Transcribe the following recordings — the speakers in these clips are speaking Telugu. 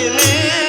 you.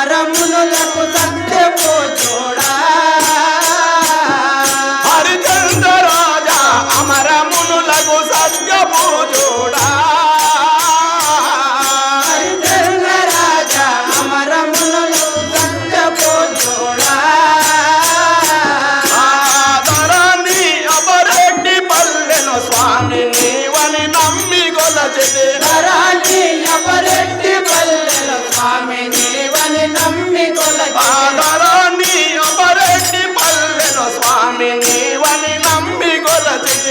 పరములకు సత్యపు చూడా. హరిచంద్ర రాజా అమరమునులకు సత్యము Saturday.